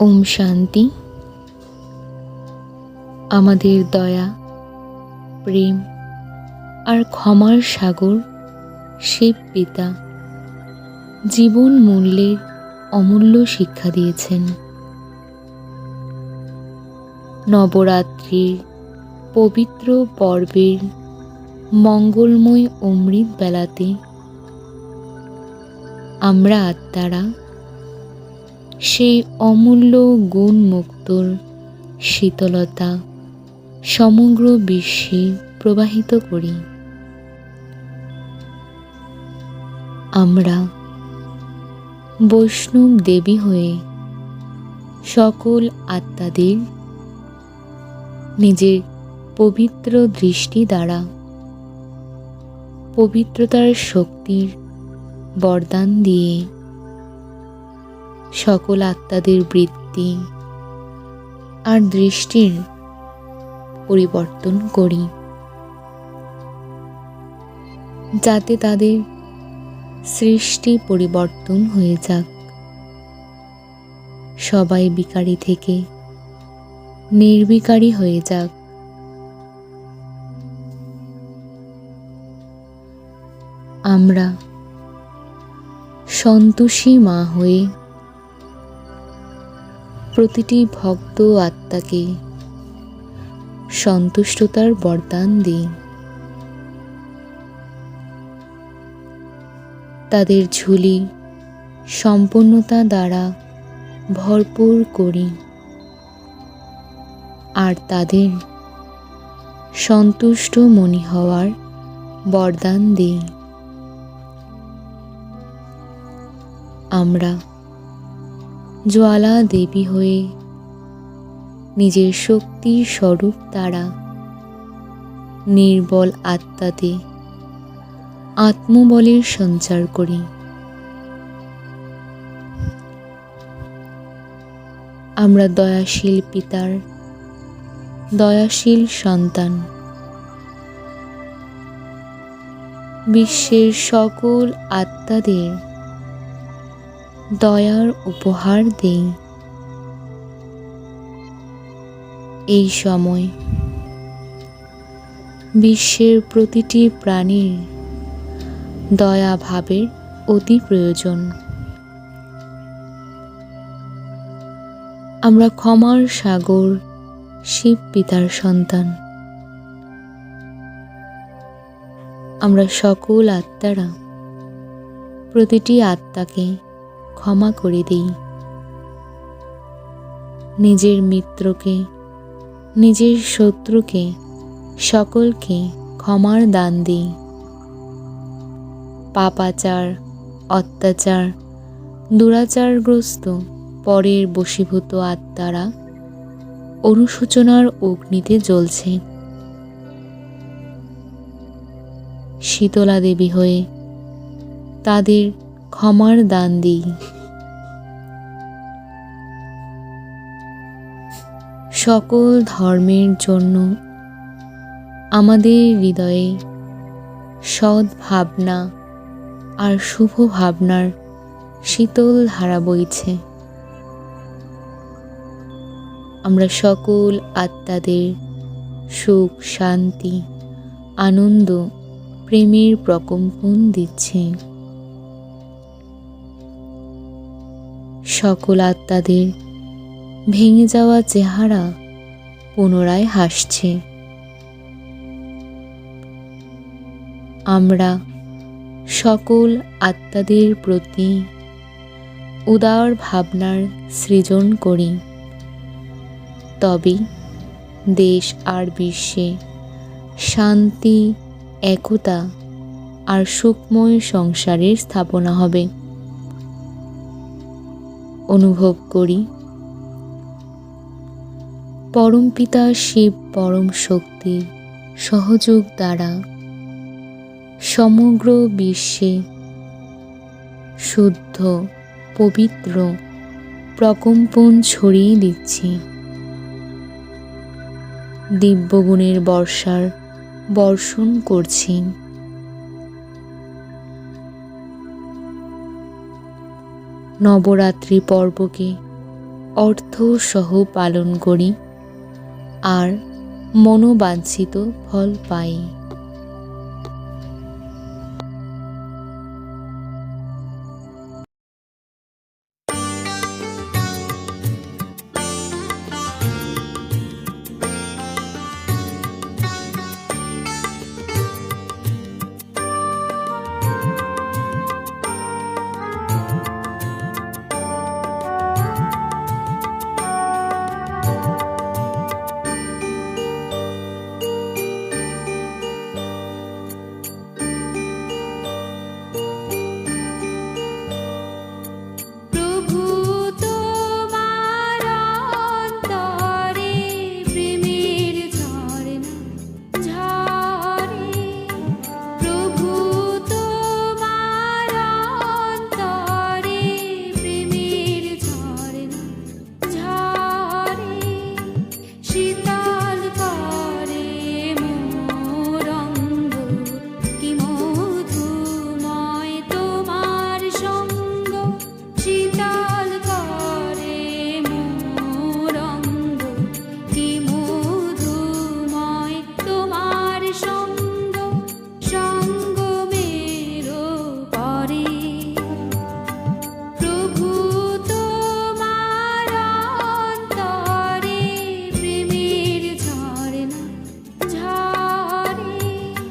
ওম শান্তি। আমাদের দয়া, প্রেম আর ক্ষমার সাগর শিব পিতা জীবন মূল্যের অমূল্য শিক্ষা দিয়েছেন। নবরাত্রির পবিত্র পর্বের মঙ্গলময় অমৃত বেলাতে আমরা আত্মারা সেই অমূল্য গুণ মুক্তর শীতলতা সমগ্র বিশ্বে প্রবাহিত করি। আমরা বৈষ্ণব দেবী হয়ে সকল আত্মাদের নিজের পবিত্র দৃষ্টি দ্বারা পবিত্রতার শক্তির বরদান দিয়ে সকল আত্মাদের বৃত্তি আর দৃষ্টির পরিবর্তন করি। যাতে তাদের সৃষ্টি পরিবর্তন হয়ে যাক। সবাই বিকারী থেকে নির্বিকারী হয়ে যাক। আমরা সন্তোষী মা হয়ে প্রতিটি ভক্ত আত্মাকে সন্তুষ্টতার বরদান দিই তাদের ঝুলি সম্পূর্ণতা দ্বারা ভরপুর করি। আর তাদের সন্তুষ্ট মনি হওয়ার বরদান দিই। আমরা জ্বালা দেবী হয়ে নিজের শক্তির স্বরূপ দ্বারা নির্বল আত্মাতে আত্মবলের সঞ্চার করি। আমরা দয়াশীল পিতার দয়াশীল সন্তান। বিশ্বের সকল আত্মাদের দয়ার উপহার দেই। এই সময় বিশ্বের প্রতিটি প্রাণীর দয়া ভাবের অতি প্রয়োজন। আমরা ক্ষমার সাগর, শিব পিতার সন্তান। আমরা সকল আত্মারা প্রতিটি আত্মাকে ক্ষমা করে দিই। নিজের মিত্রকে, নিজের শত্রুকে, সকলকে ক্ষমার দান দিই। পাপাচার, অত্যাচার, দুরাচারগ্রস্ত পরের বশীভূত আত্মারা অনুশোচনার অগ্নিতে জ্বলছে। শীতলা দেবী হয়ে তাদের ক্ষমার দান দিই। সকল ধর্মের জন্য আমাদের হৃদয়ে সৎ ভাবনা আর শুভ ভাবনার শীতল ধারা বইছে। আমরা সকল আত্মাদের সুখ, শান্তি, আনন্দ, প্রেমের প্রকম্পন দিচ্ছি। সকল আত্মাদের ভেঙে যাওয়া চেহারা পুনরায় হাসছে। আমরা সকল আত্মাদের প্রতি উদার ভাবনার সৃজন করি। তবে দেশ আর বিশ্বে শান্তি, একতা আর সুখময় সংসারের স্থাপনা হবে। অনুভব করি। পরমপিতা শিব পরম শক্তির সহযোগ দ্বারা সমগ্র বিশ্বে শুদ্ধ, পবিত্র প্রকম্পন ছড়িয়ে দিচ্ছি। দিব্যগুণের বর্ষার বর্ষণ করছি। নবরাত্রি পর্বকে অর্থ সহ পালন করি আর মনোবাঞ্ছিত ফল পাই।